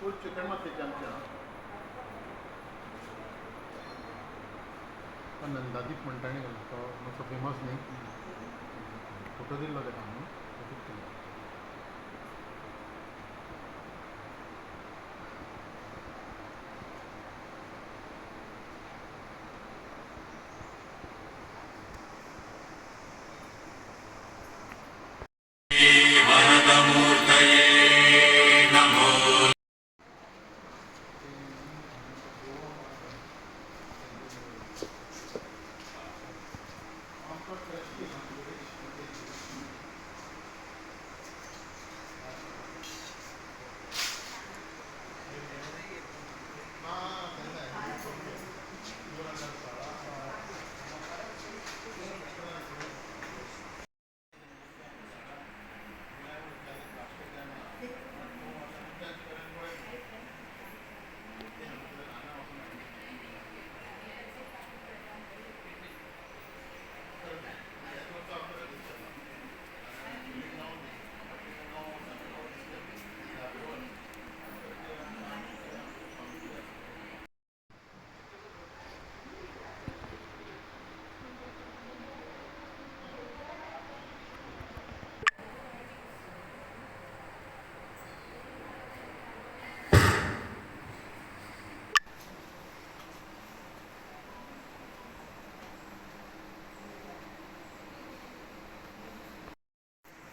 Food chicken मातीचे आमचे हा. तो नंदादीप म्हणटा न्ही गो, तो मातसो फेमस न्ही फोटो दिल्लो तेका आमी तातूंत केलो.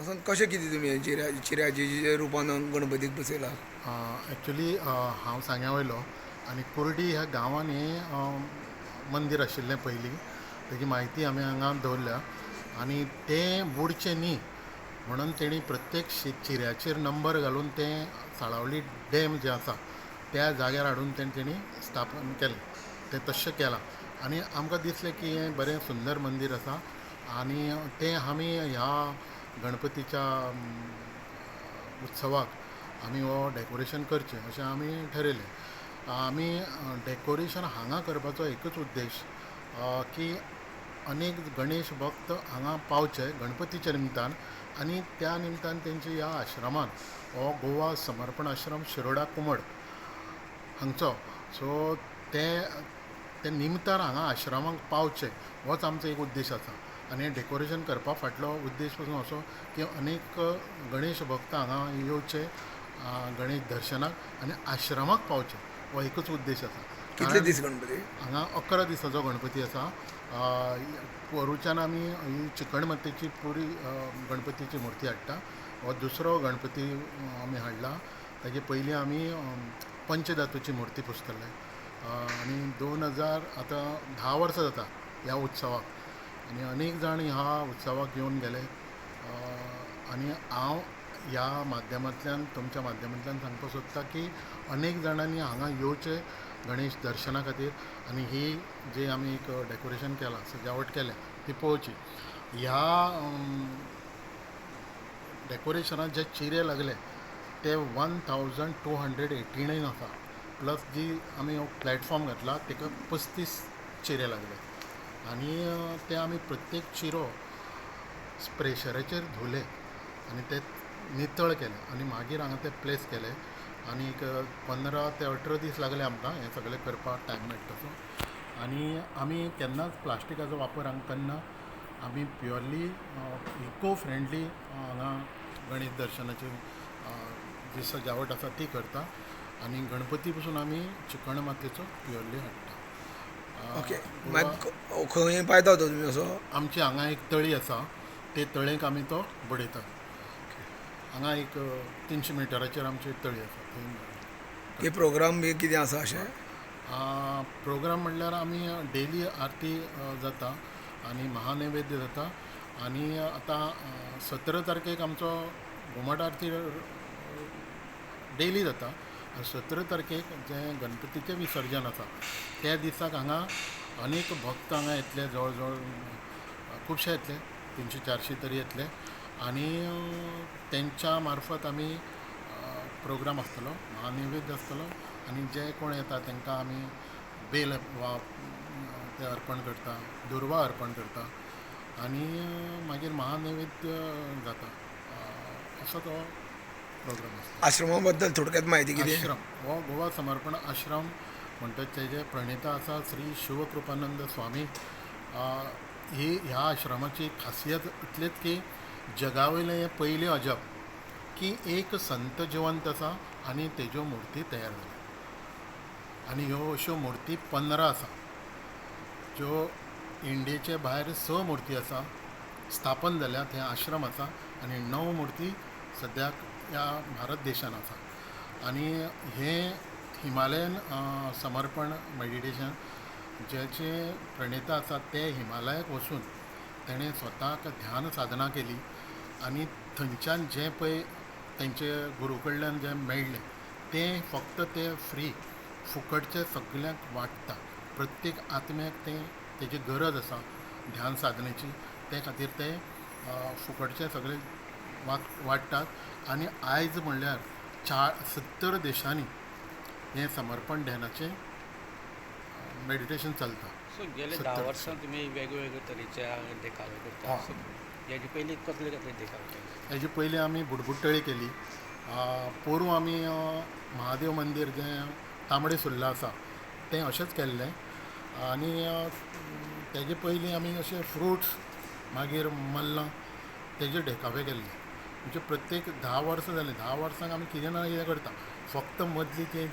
पासून कशें कितें तुमी चिऱ्या चिऱ्याचे रुपान गणपतीक बसयला एक्चुली हांव सांग्या वयलो आनी कुर्डी ह्या गांवांत हें मंदीर आशिल्लें पयलीं. तेजी म्हायती आमी हांगा दवरल्या. आनी तें बुडचें न्ही म्हणून तेणी प्रत्येक शि चिऱ्याचेर नंबर घालून तें साळावली डॅम जें आसा त्या जाग्यार हाडून तें तेणी स्थापन केलें. तें तशें केलां. आनी आमकां दिसलें की हें बरें सुंदर मंदीर आसा. आनी तें आमी ह्या गणपतीच्या उत्सवाक आमी हो डेकोरेशन करचें अशें आमी ठरयलें. आमी डेकोरेशन हांगा करपाचो एकच उद्देश की अनेक गणेश भक्त हांगा पावचे गणपतीच्या निमतान आनी त्या निमतान तेंचे ह्या आश्रमान हो गोवा समर्पण आश्रम शिरोडा कुमड हांगचो. सो ते ते निमतान हांगा आश्रमाक पावचे होच आमचो एक उद्देश आसा. आनी डेकोरेशन करपा फाटलो उद्देशपासून असो की अनेक गणेश भक्त हांगा येवचे गणेश दर्शनाक आनी आश्रमाक पावचे. हो एकूच उद्देश आसा. कितले दीस गणपती? हांगा अकरा दिसाचो गणपती आसा. पोरूच्यान आमी ही चिकण मातयेची पुरी गणपतीची मुर्ती हाडटा. हो दुसरो गणपती आमी हाडला. ताजे पयलीं आमी पंचधातूची मुर्ती पुजतले अ, आनी दोन हजार आतां धा वर्सां जाता ह्या उत्सवाक. आनी अनेक जाण ह्या उत्सवाक येवन गेले. आनी हांव ह्या माध्यमांतल्यान तुमच्या माध्यमांतल्यान सांगपाक सोदता की अनेक जाणांनी हांगा येवचें गणेश दर्शना खातीर आनी ही जी आमी एक डेकोरेशन केलां सजावट केल्या ती पळोवची. ह्या डेकोरेशनाक जे चिरे लागले ते one thousand two hundred eighty आसा. प्लस जी आमी प्लॅटफॉर्म घातला ताका पस्तीस चिरे लागले. आनी तें ते आमी प्रत्येक चिरो प्रेशराचेर धुले आनी ते नितळ केले आनी मागीर हांगा ते प्लेस केले. आनीक एक पंदरा ते अठरा दीस लागले आमकां हें सगळें करपाक टायम मेळटा तसो आनी आमी केन्नाच प्लास्टिकाचो वापर हांगा करना आमी प्युअरली इको फ्रेंडली हांगा गणेश दर्शनाची जी सजावट आसा ती करता. आनी गणपती पसून आमी चिकण मातयेचो प्युअरली हाडटा. ओके मागीर खंय पायता तो तुमी असो. आमची हांगा एक तळी आसा ते तळयेक आमी तो बडयतात. हांगा एक तिनशे मिटराचेर आमची तळी आसा हे प्रोग्राम बी कितें आसा अशें? प्रोग्राम म्हणल्यार आमी डेली आरती जाता आनी महानैवेद्य जाता. आनी आतां सतरा तारखेक आमचो घुमट आरती डेली जाता. सतरा तारखेक जें गणपतीचें विसर्जन आसा त्या दिसाक हांगा अनेक भक्त हांगा येतले जवळ जवळ खुबशे येतले तिनशे चारशे तरी येतले. आनी तेंच्या मार्फत आमी प्रोग्राम आसतलो महानैवेद्य आसतलो आनी जे कोण येता तेंकां आमी बेल वा ते अर्पण करता दुर्वा अर्पण करता. आनी मागीर महानैवेद्य जाता. असो तो प्रोग्राम. आसता आश्रमा बद्दल थोडक्यात माहिती किती आश्रम. हो गोवा समर्पण आश्रम म्हणटात तेजे प्रणेता आसा श्री शिवकृपानंद स्वामी अ, ही ह्या आश्रमाची खासियत इतलेच की जगा वयलें हें पयलें अजब की एक संत जिवंत आसा आनी तेज्यो मुर्ती तयार जाल्या आनी ह्यो अश्यो मुर्ती पंदरा आसा ज्यो इंडियेचे भायर स मुर्ती आसा स्थापन जाल्यात हे आश्रम आसा आनी णव मुर्ती सद्याक ह्या भारत देशान आसा आनी हें हिमालयन समर्पण मेडिटेशन जेचे प्रणेता आसा ते हिमालयाक वचून तेणें स्वताक ध्यान साधना केली आनी थंयच्यान जें पळय तेंचे गुरू कडल्यान जें मेळ्ळें तें फक्त ते फ्री फुकटचे सगल्यांक वाटता. प्रत्येक आत्म्याक तें तेजी गरज आसा ध्यान साधनेची. ते खातीर ते फुकटचें फुकटचे सगळे वाट वाडटात आनी आयज म्हणल्यार चा सत्तर देशांनी हें समर्पण ध्यानाचें मेडिटेशन चलता. सो गेले धा वर्सां तुमी वेगवेगळे तरेचे देखावे करता. हा. हेजे पयलीं कसले कसले देखावे हेजे पयलीं आमी बुडबुड्डळी केली. पोरूं आमी महादेव मंदीर जें तांबडे सुर्ला आसा तें अशेंच केल्लें. आनी तेजे पयलीं आमी अशे फ्रुट्स मागीर मल्लां तेजे देखावे केल्ले. म्हणजे प्रत्येक धा वर्सां जालीं धा वर्सांक आमी कितें ना कितें करता फक्त मदली ती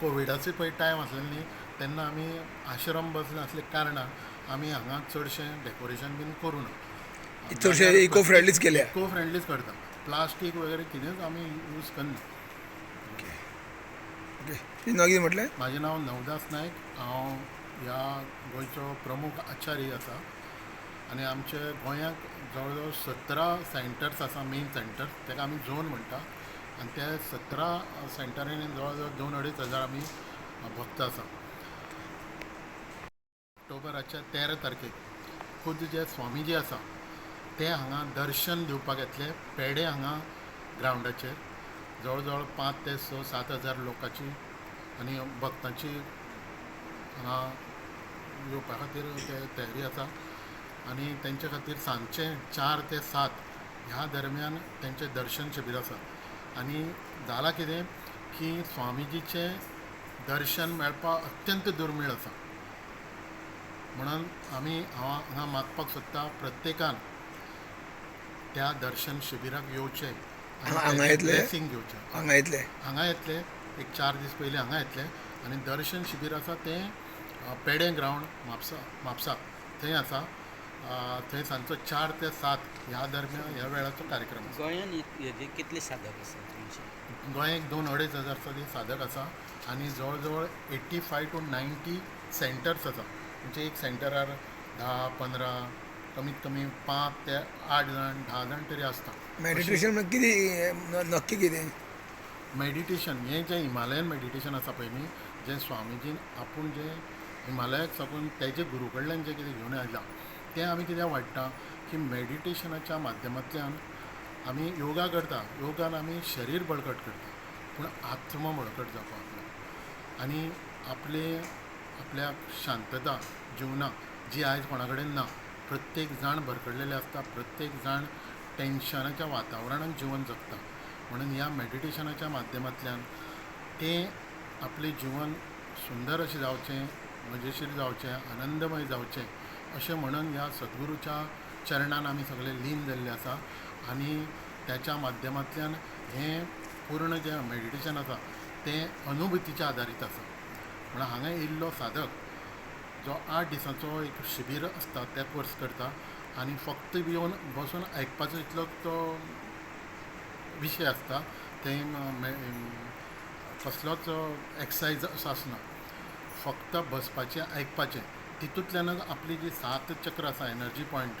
कोविडाचो पळय टायम आसलेलो न्ही तेन्ना आमी आश्रम बसले आसले कारणान आमी हांगा चडशें डेकोरेशन बीन करूं ना. चडशे इको फ्रेंडलीच केल्या. इको फ्रेंडलीच करता. प्लास्टीक वगैरे कितेंच आमी यूज करना नांव कितें म्हटलें? म्हाजें नांव नवदास नायक हांव ह्या गोंयचो प्रमुख आचार्य आसा आनी आमचे गोंयांत जवळ जवळ सतरा सेंटर्स आसा मेन सेंटर्स ताका आमी झोन म्हणटा. आनी त्या सतरा सेंटरांनी जवळ जवळ दोन अडेज हजार आमी भक्त आसा. ऑक्टोबराच्या तेरा तारखेक खुद जे स्वामीजी आसा ते हांगा दर्शन दिवपाक येतले पेडे हांगा ग्रावंडाचेर जवळ जवळ पांच ते स सात हजार लोकांची आनी भक्तांची हांगा येवपा खातीर ते तयारी आसा. आनी तेंचे खातीर सांजचे चार ते सात ह्या दरम्यान तेंचें दर्शन शिबीर आसा. आनी जालां कितें? की स्वामीजीचें दर्शन मेळपाक अत्यंत दुर्मीळ आसा. म्हणून आमी हांव हांगा मागपाक सोदता प्रत्येकान त्या दर्शन शिबिराक येवचें हांगा- येतले? हांगा येतले? हांगा येतले. एक चार दीस पयलीं हांगा येतले. आनी दर्शन शिबीर आसा तें पेडे ग्रावंड म्हापसा म्हापसा. थंय आसा. थंय सांजचो चार ते सात ह्या दरम्यान ह्या वेळाचो कार्यक्रम आसा हेजे कितले साधक आसा तुमचे? गोंयांत दोन अडेज हजार तरी साधक आसा आनी जवळ जवळ eighty five to ninety centres आसा म्हणजे एक सेंटरार धा पंदरा कमीत कमी पांच ते आठ जाण धा जाण तरी आसता मेडिटेशन कितें नक्की कितें? मेडिटेशन हें जें हिमालयन मेडिटेशन आसा पळय न्ही जें स्वामीजीन आपूण जें हिमालयाक साकून तेजे गुरू कडल्यान जें कितें घेवन आयलां तें आमी कित्याक वाडटा की मॅडिटेशनाच्या माध्यमांतल्यान आमी योगा करता. योगान आमी शरीर बळकट करता. पूण आत्म बळकट जावपाक लागला आनी आपले आपल्या शांतता जिवनाक जी आयज कोणा कडेन ना प्रत्येक जाण भरकडलेले आसता प्रत्येक जाण टेन्शनाच्या वातावरणान जिवन जगता. म्हणून ह्या मॅडिटेशनाच्या माध्यमांतल्यान तें आपलें जिवन सुंदर अशें जावचें मजेशीर जावचें आनंदमय जावचें. अशें म्हणून ह्या सद्गुरूच्या चरणान आमी सगळे लीन जाल्ले आसा. आनी त्याच्या माध्यमांतल्यान हें पूर्ण जें मेडिटेशन आसा तें अनुभुतीच्या आदारीत आसा. म्हणून हांगा येयल्लो साधक जो आठ दिसांचो एक शिबीर आसता ते कोर्स करता आनी फक्त येवन बसून आयकपाचो इतलो तो विशय आसता तें कसलोच एक्सरसायज असो आसना. फक्त बसपाचें आयकपाचें तितूंतल्यानच आपली जी सात चक्र आसा एनर्जी पॉयंट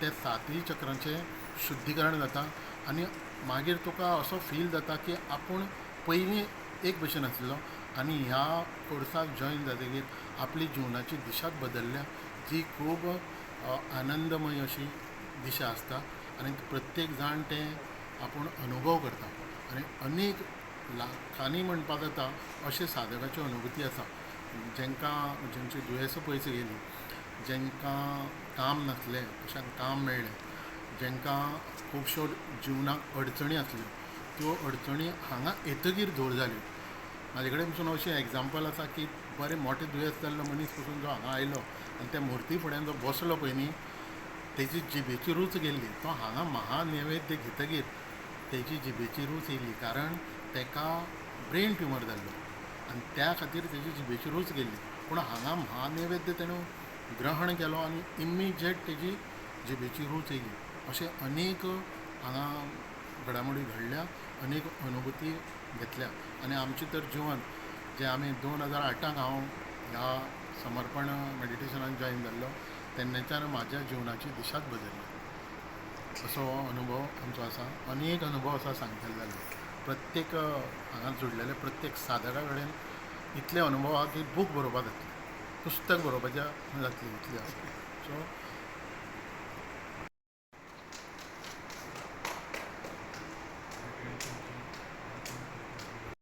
ते सातय चक्रांचें शुद्धीकरण जाता आनी मागीर तुका असो फील जाता की आपूण पयलीं एक भशेन आसलो आनी ह्या कोर्साक जॉयन जातकीर आपली जिवनाची दिशाच बदलल्या जी खूब आनंदमय अशी दिशा आसता आनी प्रत्येक जाण तें आपूण अनुभव करता. आनी अनेक लाखांनी म्हणपाक जाता अशे साधकाच्यो अनुभूती आसा. जेंकां जेंची दुयेंसां पयस गेलीं जेंकां काम नासलें अशांक काम मेळ्ळें जेंकां खुबश्यो जिवनाक अडचणी आसल्यो त्यो अडचणी हांगा येतगीर दूर जाल्यो म्हाजे कडेन पसून अशें एग्जाम्पल आसा की बरें मोटें दुयेंस जाल्लो मनीस पसून जो हांगा आयलो आनी त्या मुर्ती फुड्यान जो बसलो पळय न्ही तेजी जिबेची रूच गेल्ली. तो हांगा महानैवेद्य घेतगीर तेजी जिबेची रूच येयली कारण तेका ब्रेन ट्युमर जाल्लो. आनी त्या खातीर तेजी जिबेची रूच गेल्ली पूण हांगा महानैवेद्य तेणें ग्रहण केलो आनी इमिजिएट तेजी जिबेची रूच येयली अशे अनेक हांगा घडामोडी घडल्या अनेक अनुभुती घेतल्या. आनी आमचें तर जिवन जें आमी दोन हजार आठांक हांव ह्या समर्पण मेडिटेशनान जॉयन जाल्लो तेन्नाच्यान म्हाज्या जिवनाची दिशाच बदल्ली. असो हो अनुभव आमचो आसा. अनेक अनुभव आसा सांगतले जाल्यार. प्रत्येक हांगा जोडलेले प्रत्येक साधका कडेन इतले अनुभव आहा की बूक बरोवपा जातले पुस्तक बरोवपाच्या जातली इतली आसा सो